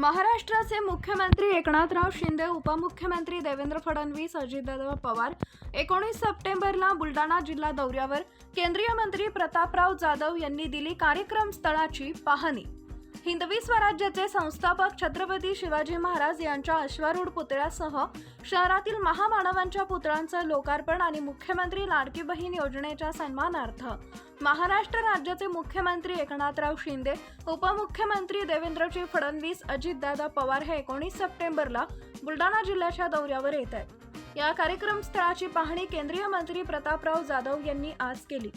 महाराष्ट्राचे मुख्यमंत्री एकनाथराव शिंदे उपमुख्यमंत्री देवेंद्र फडणवीस अजितदादा पवार एकोणीस सप्टेंबरला बुलढाणा जिल्हा दौऱ्यावर केंद्रीय मंत्री प्रतापराव जाधव यांनी दिली कार्यक्रम स्थळाची पाहणी. हिंदवी स्वराज्याचे संस्थापक छत्रपती शिवाजी महाराज यांच्या अश्वारूढ पुतळ्यासह शहरातील महामानवांच्या पुतळ्यांचं लोकार्पण आणि मुख्यमंत्री लाडकी बहीण योजनेच्या सन्मानार्थ महाराष्ट्र राज्याचे मुख्यमंत्री एकनाथराव शिंदे उपमुख्यमंत्री देवेंद्रजी फडणवीस अजितदादा पवार हे एकोणीस सप्टेंबरला बुलढाणा जिल्ह्याच्या दौऱ्यावर येत आहेत. या कार्यक्रम स्थळाची पाहणी केंद्रीय मंत्री प्रतापराव जाधव यांनी आज केली.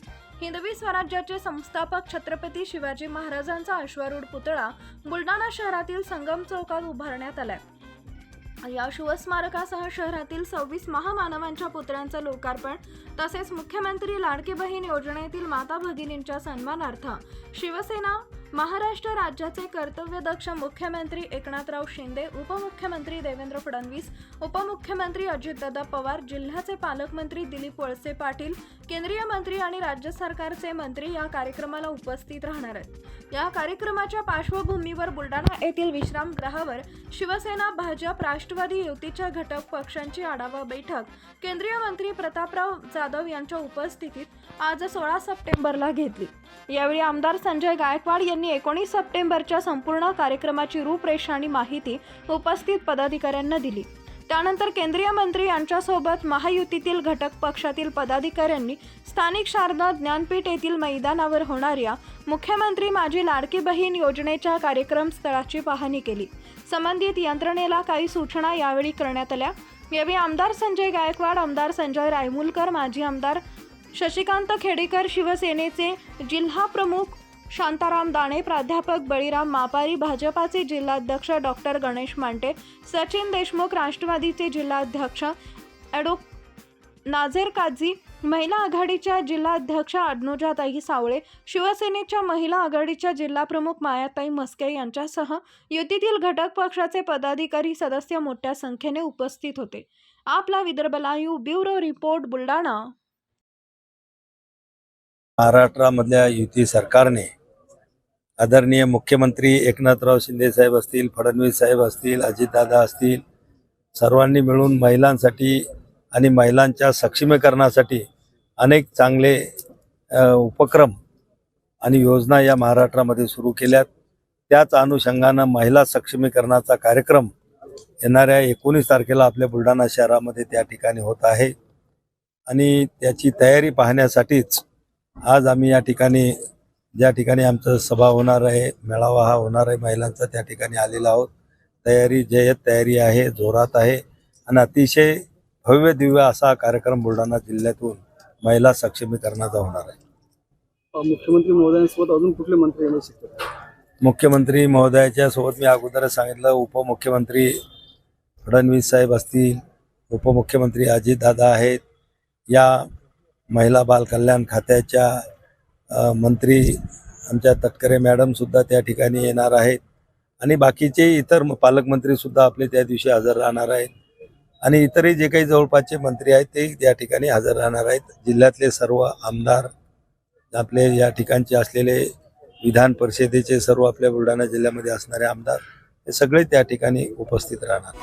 हिंदवी स्वराज्याचे संस्थापक छत्रपती शिवाजी महाराजांचा अश्वारूढ पुतळा बुलढाणा शहरातील संगम चौकात उभारण्यात आलाय. या शिवस्मारकासह शहरातील सव्वीस महामानवांच्या पुतळ्यांचं लोकार्पण तसेच मुख्यमंत्री लाडकी बहीण योजनेतील माता भगिनींच्या सन्मानार्थ शिवसेना महाराष्ट्र राज्याचे कर्तव्यदक्ष मुख्यमंत्री एकनाथराव शिंदे उपमुख्यमंत्री देवेंद्र फडणवीस उपमुख्यमंत्री अजितदादा पवार जिल्ह्याचे पालकमंत्री दिलीप वळसे पाटील केंद्रीय मंत्री आणि राज्य सरकारचे मंत्री या कार्यक्रमाला उपस्थित राहणार आहेत. या कार्यक्रमाच्या पार्श्वभूमीवर बुलढाणा येथील विश्रामगृहावर शिवसेना भाजप राष्ट्रवादी युतीच्या घटक पक्षांची आढावा बैठक. केंद्रीय मंत्री प्रतापराव जाधव यांच्या उपस्थितीत आज सोळा सप्टेंबरला घेतली. यावेळी आमदार संजय गायकवाड यांनी एकोणीस सप्टेंबरच्या संपूर्ण कार्यक्रमाची रूपरेषा आणि माहिती उपस्थित पदाधिकाऱ्यांना दिली. त्यानंतर केंद्रीय मंत्री यांच्यासोबत महायुतीतील घटक पक्षातील पदाधिकाऱ्यांनी स्थानिक शारदा ज्ञानपीठ येथील मैदानावर होणाऱ्या मुख्यमंत्री माझी लाडकी बहीण योजनेच्या कार्यक्रम स्थळाची पाहणी केली. संबंधित यंत्रणेला काही सूचना यावेळी करण्यात आल्या. यावेळी आमदार संजय गायकवाड आमदार संजय रायमुलकर माजी आमदार शशिकांत खेडेकर शिवसेनेचे जिल्हा प्रमुख शांताराम दाणे प्राध्यापक बळीराम मापारी भाजपाचे जिल्हाध्यक्ष डॉक्टर गणेश मांटे सचिन देशमुख राष्ट्रवादीचे जिल्हाध्यक्ष ॲडो नाझेर काझी महिला आघाडीच्या जिल्हाध्यक्ष अडनुजाताई सावळे शिवसेनेच्या महिला आघाडीच्या जिल्हाप्रमुख मायाताई मस्के यांच्यासह युतीतील घटक पक्षाचे पदाधिकारी सदस्य मोठ्या संख्येने उपस्थित होते. आपला Vidarbha live bureau report Buldhana महाराष्ट्रामधल्या युती सरकारने आदरणीय मुख्यमंत्री एकनाथराव शिंदे साहेब असतील फडणवीस साहेब असतील अजितदादा असतील सर्वांनी मिळून महिलांसाठी आणि महिलांच्या सक्षमीकरणासाठी अनेक चांगले उपक्रम आणि योजना या महाराष्ट्रामध्ये सुरू केल्यात. त्याच अनुषंगानं महिला सक्षमीकरणाचा कार्यक्रम येणाऱ्या एकोणीस तारखेला आपल्या बुलढाणा शहरामध्ये त्या ठिकाणी होत आहे. आणि त्याची तयारी पाहण्यासाठीच आज आम्ही या ठिकाणी ज्या ठिकाणी आमचं सभा होणार आहे मेळावा हा होणार आहे महिलांचा त्या ठिकाणी आलेला आहोत. तयारी जय्यत तयारी आहे जोरात आहे. आणि अतिशय भव्य दिव्य असा कार्यक्रम बुलढाणा जिल्ह्यातून महिला सक्षमीकरणाचा होणार आहे. मुख्यमंत्री महोदयांसोबत अजून कुठले मंत्री येऊ शकतात? मुख्यमंत्री महोदयाच्या सोबत मी अगोदरच सांगितलं उपमुख्यमंत्री फडणवीस साहेब असतील उपमुख्यमंत्री अजितदादा आहेत. या महिला बालकल्याण खात्याच्या मंत्री आमच्या तटकरे मॅडमसुद्धा त्या ठिकाणी येणार आहेत. आणि बाकीचे इतर म- पालकमंत्रीसुद्धा आपले त्या दिवशी हजर राहणार आहेत. आणि इतरही जे काही जवळपासचे मंत्री आहेत ते त्या ठिकाणी हजर राहणार आहेत. जिल्ह्यातले सर्व आमदार आपले या ठिकाणचे असलेले विधान परिषदेचे सर्व आपल्या बुलढाणा जिल्ह्यामध्ये असणारे आमदार हे सगळे त्या ठिकाणी उपस्थित राहणार.